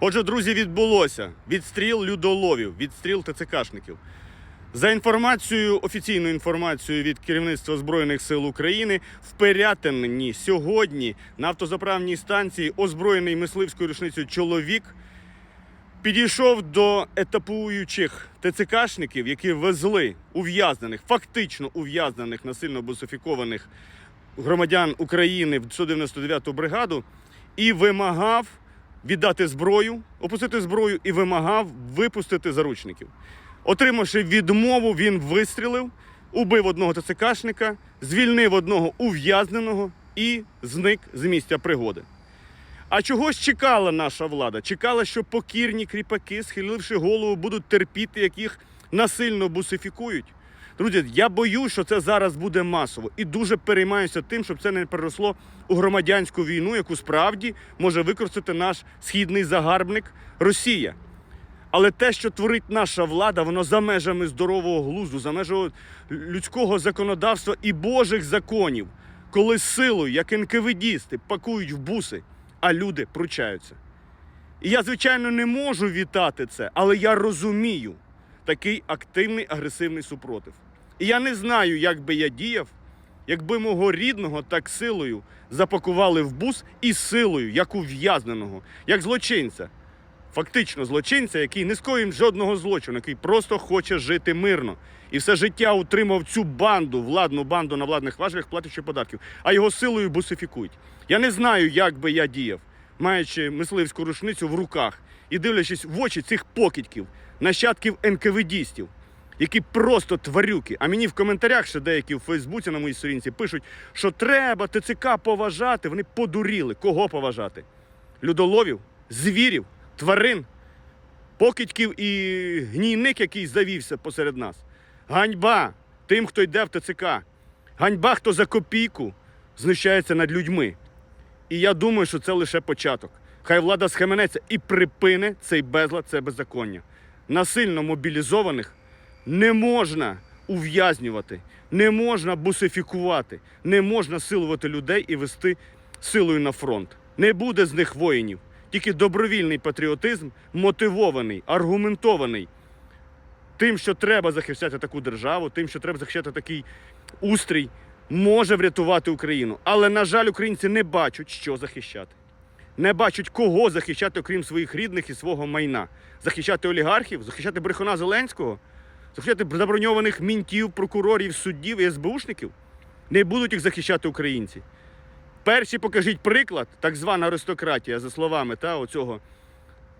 Отже, друзі, відбулося відстріл людоловів, відстріл ТЦКшників. За інформацією, офіційною інформацією від керівництва Збройних сил України, в Пирятині сьогодні на автозаправній станції озброєний мисливською рушницею чоловік підійшов до етапуючих ТЦКшників, які везли ув'язнених, фактично ув'язнених, насильно бусифікованих громадян України в 199-ту бригаду і вимагав віддати зброю, опустити зброю і вимагав випустити заручників. Отримавши відмову, він вистрілив, убив одного ТЦКшника, звільнив одного ув'язненого і зник з місця пригоди. А чого ж чекала наша влада? Чекала, що покірні кріпаки, схиливши голову, будуть терпіти, як їх насильно бусифікують. Друзі, я боюсь, що це зараз буде масово, і дуже переймаюся тим, щоб це не переросло у громадянську війну, яку справді може використати наш східний загарбник Росія. Але те, що творить наша влада, воно за межами здорового глузду, за межами людського законодавства і Божих законів, коли силою, як НКВДісти, пакують в буси, а люди пручаються. І я, звичайно, не можу вітати це, але я розумію такий активний агресивний супротив. І я не знаю, як би я діяв, якби мого рідного так силою запакували в бус і силою, як ув'язненого, як злочинця. Фактично злочинця, який не скоїв жодного злочину, який просто хоче жити мирно. І все життя утримав цю банду, владну банду на владних важелях, платячи податків, а його силою бусифікують. Я не знаю, як би я діяв, маючи мисливську рушницю в руках і дивлячись в очі цих покидьків, нащадків НКВДістів, які просто тварюки. А мені в коментарях ще деякі в Фейсбуці на моїй сторінці пишуть, що треба ТЦК поважати. Вони подуріли. Кого поважати? Людоловів, звірів, тварин, покидьків і гнійник, який завівся посеред нас. Ганьба тим, хто йде в ТЦК. Ганьба, хто за копійку знущається над людьми. І я думаю, що це лише початок. Хай влада схаменеться і припине цей безлад, це беззаконня. Насильно мобілізованих не можна ув'язнювати, не можна бусифікувати, не можна силувати людей і вести силою на фронт. Не буде з них воїнів. Тільки добровільний патріотизм, мотивований, аргументований тим, що треба захищати таку державу, тим, що треба захищати такий устрій, може врятувати Україну. Але, на жаль, українці не бачать, що захищати. Не бачать, кого захищати, окрім своїх рідних і свого майна. Захищати олігархів, захищати брехуна Зеленського, захищати заброньованих мінтів, прокурорів, суддів і СБУшників. Не будуть їх захищати українці. Перші покажіть приклад, так звана аристократія, за словами та, оцього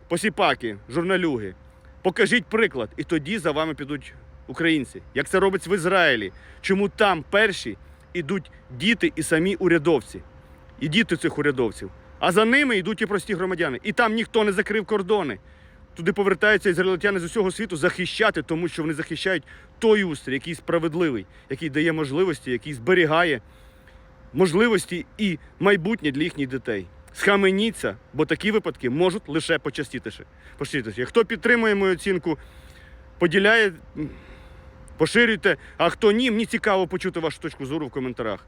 посіпаки, журналюги. Покажіть приклад, і тоді за вами підуть українці. Як це робиться в Ізраїлі? Чому там перші йдуть діти і самі урядовці, і діти цих урядовців, а за ними йдуть і прості громадяни. І там ніхто не закрив кордони. Туди повертаються ізраїльтяни з усього світу захищати, тому що вони захищають той устрій, який справедливий, який дає можливості, який зберігає можливості і майбутнє для їхніх дітей. Схаменіться, бо такі випадки можуть лише. Почастітися. Хто підтримує мою оцінку, поділяє, поширюйте. А хто ні, мені цікаво почути вашу точку зору в коментарях.